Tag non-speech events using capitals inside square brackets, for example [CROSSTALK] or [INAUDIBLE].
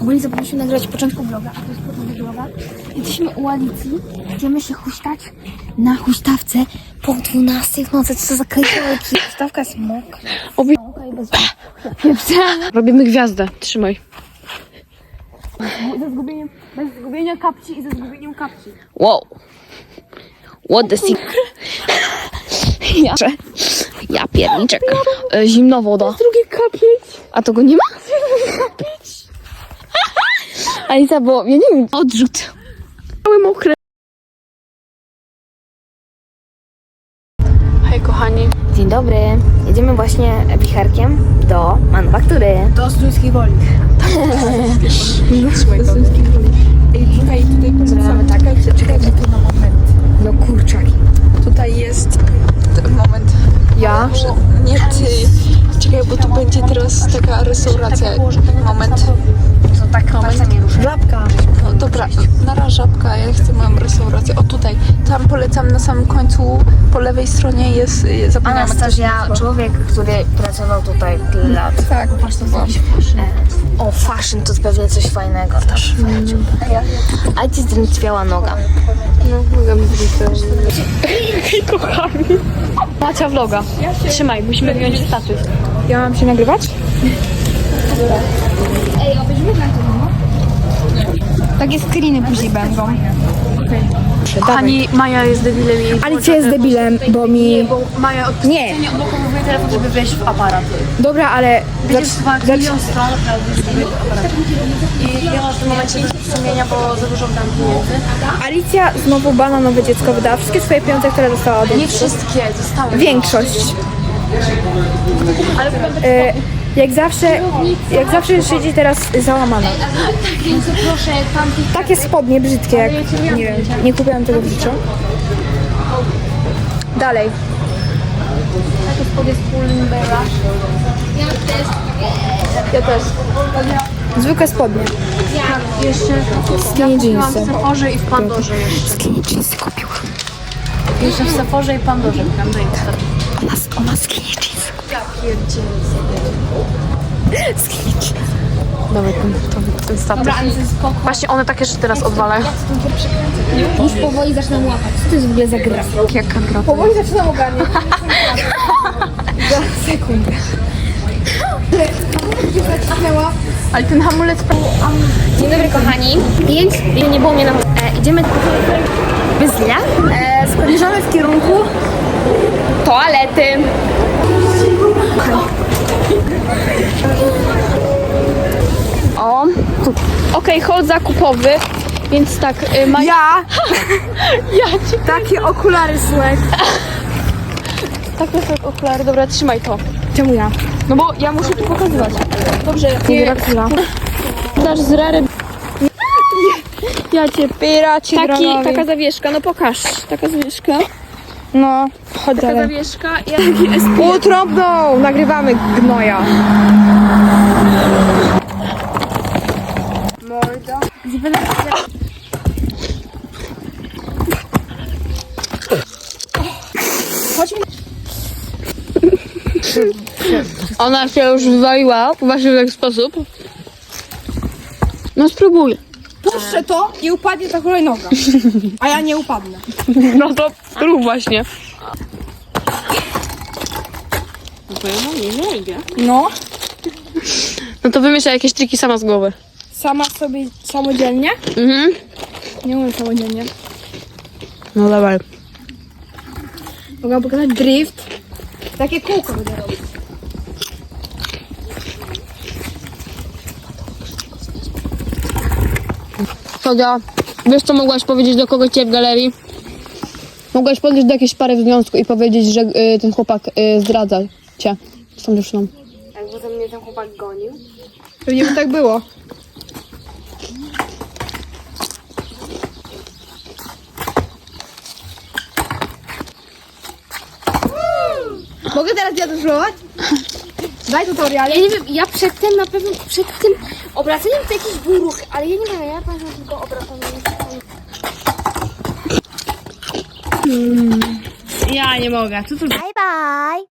ogólnie zapomnieliśmy nagrać początku vloga, a to jest początek vloga. Jesteśmy u Alicji, idziemy się huśtać na huśtawce po 12 w nocy, co za krajolki. Huśtawka jest mokra. Obi- Mokra i bez Robimy gwiazdę. Trzymaj. Ze zgubieniem, bez zgubienia kapci i ze zgubieniem kapci. Wow. What the secret? Ja, ja pierniczek. E, Zimna woda. Drugie kapieć. A to go nie ma? Alica, bo ja nie wiem. Odrzut. Cały mokry. Hej kochani. Dzień dobry. Jedziemy właśnie wicherkiem do manufaktury. Do Struńskiej Woli. Ej, czekaj, tutaj poczekamy, tak? Czekajcie, tu na moment. No kurczaki. Tutaj jest ten moment. Ja? Nie ty. Czekaj, bo tu będzie teraz taka restauracja. Moment. To tak palcami ruszy. Żabka. No dobra, nara żabka, ja chcę moją restaurację. O tutaj, tam polecam na samym końcu, po lewej stronie jest, jest zapomniałam jak to się Anastazja, nazywa. człowiek, który pracował tutaj tyle lat. Tak, patrz to O, fashion to pewnie coś fajnego też. A ci zdrętwiała noga. No, mogę mi Hej [LAUGHS] kochani. Macia vloga. Trzymaj, musimy wyjąć status. Ja mam się nagrywać? Takie screeny później będą. Kochani, Maja jest debilem i... Alicja jest debilem, bo mi... Bo Maja od Nie, nie odblokowuje telefon, żeby wejść w aparat. dobra, ale... Będziesz słuchać milion stron, naprawdę, żeby w aparat. I nie masz w tym momencie do sumienia, bo za dużo tam pieniędzy. Alicja znowu bananowe dziecko wydała wszystkie swoje pieniądze, które dostała od Nie wszystkie, zostały. Większość. Ale E, jak zawsze, jak zawsze siedzi teraz załamana. Proszę, Takie spodnie brzydkie, jak nie wiem, nie kupiłam tego w życiu. Dalej. Ja też. Zwykłe spodnie. jeszcze Skinny w jeansy. Sephorze i w Pandorze jeszcze. skinny jeansy kupiła. Jeszcze w Sephorze i Pandorze tam na Insta. Ona, ona skinny jeansy Dobra, ten, ten, ten status. Właśnie one takie rzeczy teraz odwalają. Już powoli zaczynam łapać. Co to jest w ogóle za gra? Jaka gra. Powoli zaczynam ogarniać. Za [LAUGHS] sekundę. Ale ten hamulec... Dzień dobry kochani. Więc nie było mnie na... E, idziemy Byzlia. E, Zmierzamy w kierunku toalety. O. Okej, hol zakupowy, więc tak, y, Maja... Ja? [LAUGHS] Ja ci... Takie okulary słek. Tak, tak, tak, okulary, dobra, trzymaj to. Czemu ja? No bo ja muszę tu pokazywać. Dobrze, Nie, chwila. dasz z rary... Ja cię pyra, cię Taki, taka zawieszka, no pokaż. Taka zawieszka. No, chodź Taka dalej. zawieszka i taki SP. Utrąbną! Nagrywamy gnoja. Ona się już wywaliła w taki sposób. No spróbuj. Puszczę to i upadnie ta hulajnoga. [LAUGHS] A ja nie upadnę. No to prób właśnie. No to ja nie wiem. No, No to wymyślaj jakieś triki sama z głowy. sama sobie samodzielnie? Mhm. Nie umiem samodzielnie. No dawaj. Mogę pokazać drift. Takie kółko będę robić. Sodia, wiesz co mogłaś powiedzieć do kogoś cię w galerii? Mogłaś podejść do jakiejś pary w związku i powiedzieć, że y, ten chłopak y, zdradza cię z tą dziewczyną. Jakby to mnie ten chłopak gonił. Pewnie by tak było. Mogę teraz ja to spróbować? Daj tutorial. Ja nie wiem, ja przedtem na pewno, przed tym obracaniem to jakiś był ruch, ale ja nie wiem, ja pamiętam tylko obracanie. Ja nie mogę. Co to Bye bye!